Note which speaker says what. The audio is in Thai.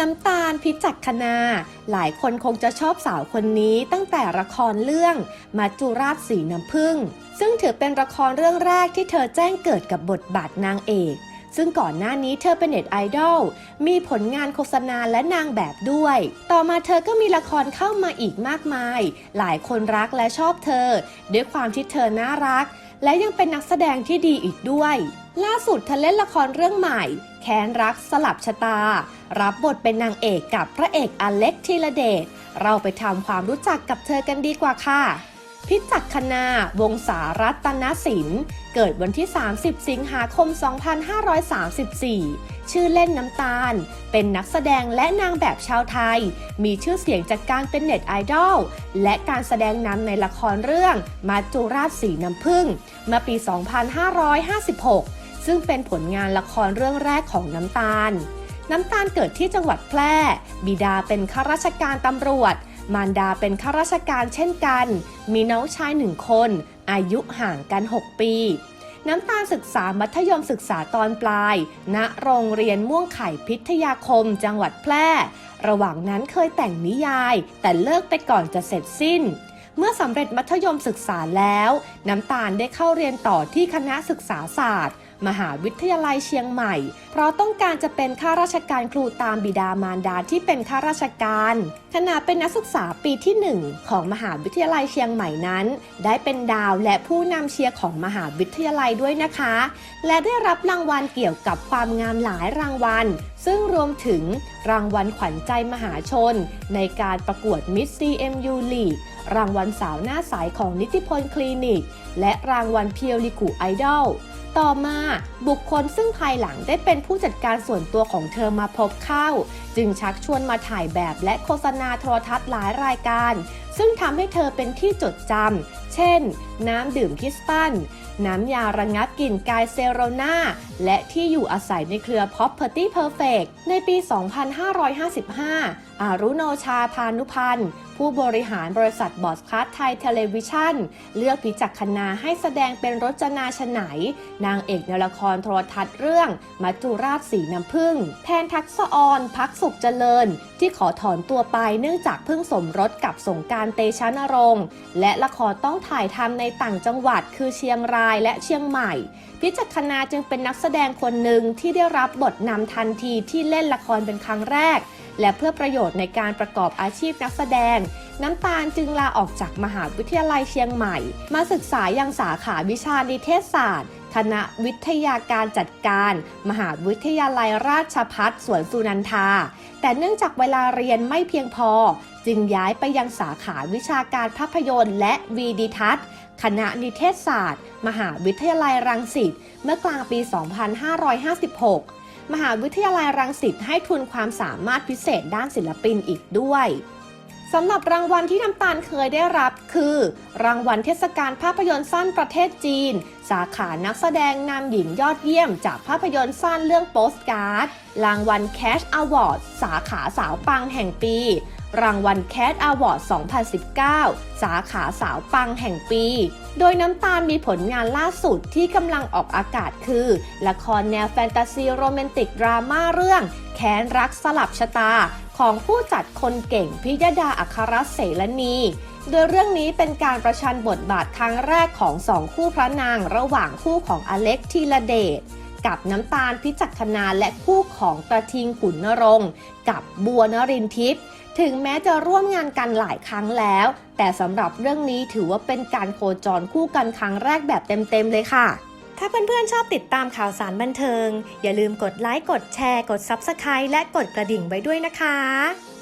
Speaker 1: น้ำตาลพิจักคณา หลายคนคงจะชอบสาวคนนี้ตั้งแต่ละครเรื่องมัจจุราชสีน้ำผึ้งซึ่งถือเป็นละครเรื่องแรกที่เธอแจ้งเกิดกับบทบาทนางเอกซึ่งก่อนหน้านี้เธอเป็นเน็ตไอดอล มีผลงานโฆษณาและนางแบบด้วย ต่อมาเธอก็มีละครเข้ามาอีกมากมาย หลายคนรักและชอบเธอ ด้วยความที่เธอน่ารัก และยังเป็นนักแสดงที่ดีอีกด้วย ล่าสุดเธอเล่นละครเรื่องใหม่ แค้นรักสลับชะตา รับบทเป็นนางเอกกับพระเอกอเล็กธีรเดช เราไปทำความรู้จักกับเธอกันดีกว่าค่ะ พิจักคณาวงศารัตนศิลป์เกิดวันที่ 30 สิงหาคม 2534 ชื่อเล่นน้ำตาล เป็นนักแสดงและนางแบบชาวไทย มีชื่อเสียงจากการเป็นเน็ตไอดอล และการแสดงนำในละครเรื่อง มาจุราชสีน้ำผึ้งเมื่อปี 2556 ซึ่งเป็นผลงานละครเรื่องแรกของน้ำตาล น้ำตาลเกิดที่จังหวัดแพร่ บิดาเป็นข้าราชการตำรวจ มารดาเป็นข้าราชการเช่นกัน มีน้องชายหนึ่งคน อายุห่างกัน 6 ปี น้ำตาลศึกษามัธยมศึกษาตอนปลาย ณ โรงเรียนม่วงไข่พิทยาคม จังหวัดแพร่ ระหว่างนั้นเคยแต่งนิยาย แต่เลิกไปก่อนจะเสร็จสิ้นเมื่อสำเร็จมัธยมศึกษาแล้ว น้ำตาลได้เข้าเรียนต่อที่คณะศึกษาศาสตร์ มหาวิทยาลัยเชียงใหม่ เพราะต้องการจะเป็นข้าราชการครูตามบิดามารดาที่เป็นข้าราชการ ขณะเป็นนักศึกษาปีที่ 1 ของมหาวิทยาลัยเชียงใหม่นั้น ได้เป็นดาวและผู้นำเชียร์ของมหาวิทยาลัยด้วยนะคะ และได้รับรางวัลเกี่ยวกับความงามหลายรางวัล ซึ่งรวมถึงรางวัลขวัญใจมหาชน ในการประกวด Miss CMU League รางวัลสาวหน้าใสของนิติพลคลินิก และรางวัลเพียวลิกุไอดอล ต่อมาบุคคลซึ่งภายหลังได้เป็นผู้จัดการส่วนตัวของเธอมาพบเข้า จึงชักชวนมาถ่ายแบบและโฆษณาโทรทัศน์หลายรายการ ซึ่งทำให้เธอเป็นที่จดจำเช่น น้ำดื่มคิสตัน น้ำยาระงับกลิ่นกายเซโรนาและที่อยู่อาศัยในเครือ Property Perfect ในปี 2555 อารุโนชาพานุพันธ์ ผู้บริหารบริษัทบอสคัสไทยเทเลวิชันเลือกพิจักคณาให้แสดงเป็นรจนาชไหน นางเอกในละครโทรทัศน์เรื่อง มัจจุราชสีน้ำผึ้งแทนทักษออนพักสุขเจริญ ที่ขอถอนตัวไปเนื่องจากเพิ่งสมรสกับสงการเตชะนรงค์และละครต้องถ่ายทำในต่างจังหวัดคือเชียงรายและเชียงใหม่ พิจักคณาจึงเป็นนักแสดงคนหนึ่งที่ได้รับบทนำทันทีที่เล่นละครเป็นครั้งแรก และเพื่อประโยชน์ในการประกอบอาชีพนักแสดง น้ำตาลจึงลาออกจากมหาวิทยาลัยเชียงใหม่ มาศึกษายังสาขาวิชานิเทศศาสตร์ คณะวิทยาการจัดการ มหาวิทยาลัยราชพัฒสวนสุนันทา แต่เนื่องจากเวลาเรียนไม่เพียงพอ จึงย้ายไปยังสาขาวิชาการภาพยนตร์และวีดิทัศน์คณะนิเทศศาสตร์ มหาวิทยาลัยรังสิต เมื่อกลางปี 2556 มหาวิทยาลัยรังสิตให้ทุนความสามารถพิเศษด้านศิลปินอีกด้วย สำหรับรางวัลที่น้ำตาลเคยได้รับคือ รางวัลเทศกาลภาพยนตร์สั้นประเทศจีน สาขานักแสดงนำหญิงยอดเยี่ยม จากภาพยนตร์สั้นเรื่องโปสการ์ด รางวัล Cash Award สาขาสาวปังแห่งปี รางวัล Cat Award 2019 สาขาสาวปังแห่งปี โดยน้ำตาลมีผลงานล่าสุดที่กำลังออกอากาศคือ ละครแนวแฟนตาซีโรแมนติกดราม่าเรื่อง แค้นรักสลับชะตาของผู้จัดคนเก่งพิยดาอัครเสรณี โดยเรื่องนี้เป็นการประชันบทบาทครั้งแรกของสองคู่พระนางระหว่างคู่ของอเล็กธีรเดชกับน้ำตาลพิจักคณาและคู่ของกระทิงขุนนรงกับบัวนรินทิพย์ถึงแม้จะร่วมงานกันหลายครั้งแล้ว แต่สำหรับเรื่องนี้ถือว่าเป็นการโคจรคู่กันครั้งแรกแบบเต็มๆเลยค่ะ ถ้าเพื่อนๆชอบติดตามข่าวสารบันเทิง อย่าลืมกดไลค์ กดแชร์ กด Subscribe และกดกระดิ่งไว้ด้วยนะคะ